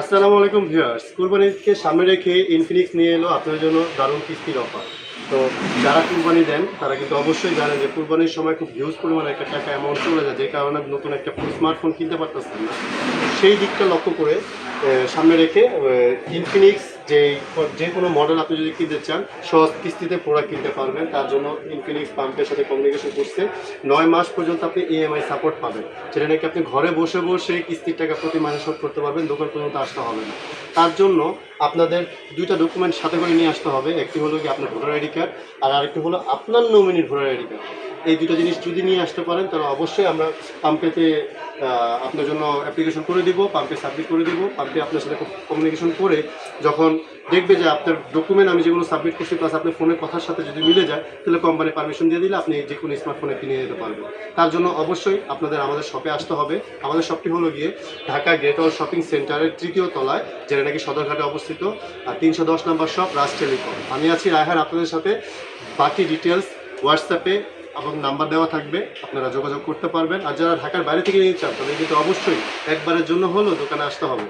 আসসালামু আলাইকুম ভিউয়ার্স। কুরবানিকে সামনে রেখে ইনফিনিক্স নিয়ে এলো আপনার জন্য দারুণ কিস্তির অফার। তো যারা কুরবানি দেন, তারা কিন্তু অবশ্যই জানেন যে কুরবানির সময় খুব হিউজ পরিমাণে একটা টাকা অ্যামাউন্ট চলে যায়, যে কারণে নতুন একটা স্মার্টফোন কিনতে পারতেছেন না। সেই দিকটা লক্ষ্য করে সামনে রেখে ইনফিনিক্স যে যে কোনো মডেল আপনি যদি কিনতে চান, সহজ কিস্তিতে প্রোডাক্ট কিনতে পারবেন। তার জন্য ইনফিনিক্স পাম্পের সাথে কমিউনিকেশন করছে। নয় মাস পর্যন্ত আপনি ইএমআই সাপোর্ট পাবেন। যেটা নাকি আপনি ঘরে বসে বসে কিস্তির টাকা প্রতি মাসে শোধ করতে পারবেন, দোকান পর্যন্ত আসতে হবে না। তার জন্য আপনাদের দুইটা ডকুমেন্ট সাথে করে নিয়ে আসতে হবে। একটি হলো কি আপনার ভোটার আইডি কার্ড আর আরেকটি হলো আপনার নমিনির ভোটার আইডি কার্ড এই দুটো জিনিস যদি নিয়ে আসতে পারেন, তাহলে অবশ্যই আমরা পাম্পেতে আপনার জন্য অ্যাপ্লিকেশন করে দিব পাম্পে সাবমিট করে দিব পাম্পে আপনার সাথে কমিউনিকেশন করে যখন দেখবে যে আপনার ডকুমেন্ট আমি যেগুলো সাবমিট করছি প্লাস আপনার ফোনের কথার সাথে যদি মিলে যায়, তাহলে কোম্পানি পারমিশন দিয়ে দিলে আপনি যে কোনো স্মার্টফোনে কিনে নিতে পারবেন। তার জন্য অবশ্যই আপনাদের আমাদের শপে আসতে হবে। আমাদের শপটি হলো গিয়ে ঢাকা গ্রেট হল শপিং সেন্টারের তৃতীয় তলায়, যেটা নাকি সদরঘাটে অবস্থিত, আর তিনশো দশ নম্বর শপ রাজ টেলিকম। আমি আছি রায়হান আপনাদের সাথে। বাকি ডিটেলস হোয়াটসঅ্যাপে এবং নাম্বার দেওয়া থাকবে, আপনারা যোগাযোগ করতে পারবেন। আর যারা ঢাকার বাইরে থেকে নিতে চান তাদের কিন্তু অবশ্যই একবারের জন্য হলেও দোকানে আসতে হবে।